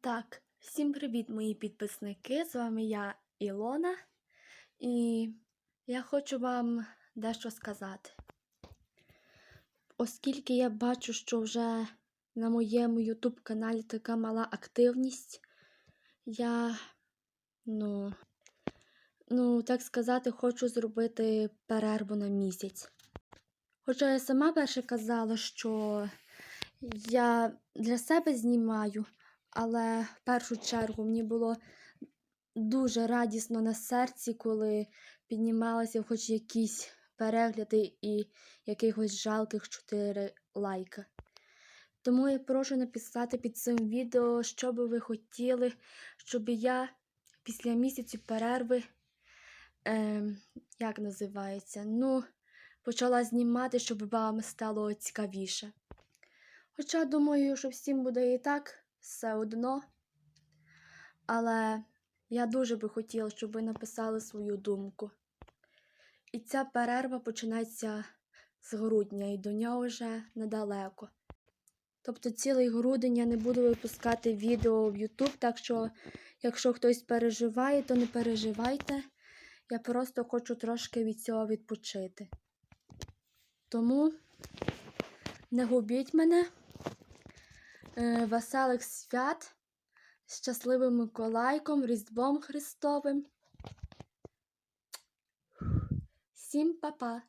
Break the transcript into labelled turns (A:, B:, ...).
A: Так, всім привіт, мої підписники! З вами я Ілона, і я хочу вам дещо сказати. Оскільки я бачу, що вже на моєму YouTube каналі така мала активність, я, ну, ну, так сказати, хочу зробити перерву на місяць. Хоча я сама перше казала, що я для себе знімаю, але в першу чергу мені було дуже радісно на серці, коли піднімалися хоч якісь перегляди і якихось жалких 4 лайка. Тому я прошу написати під цим відео, що би ви хотіли, щоб я після місяцю перерви, е, як називається, ну, почала знімати, щоб вам стало цікавіше. Хоча думаю, що всім буде і так все одно. Але я дуже би хотіла, щоб ви написали свою думку. І ця перерва починається з грудня, і до нього вже недалеко. Тобто цілий грудень я не буду випускати відео в YouTube, так що, якщо хтось переживає, то не переживайте. Я просто хочу трошки від цього відпочити. Тому не губіть мене. Е, Веселих свят, щасливим Миколайком, Різдвом Христовим. Всім па-па!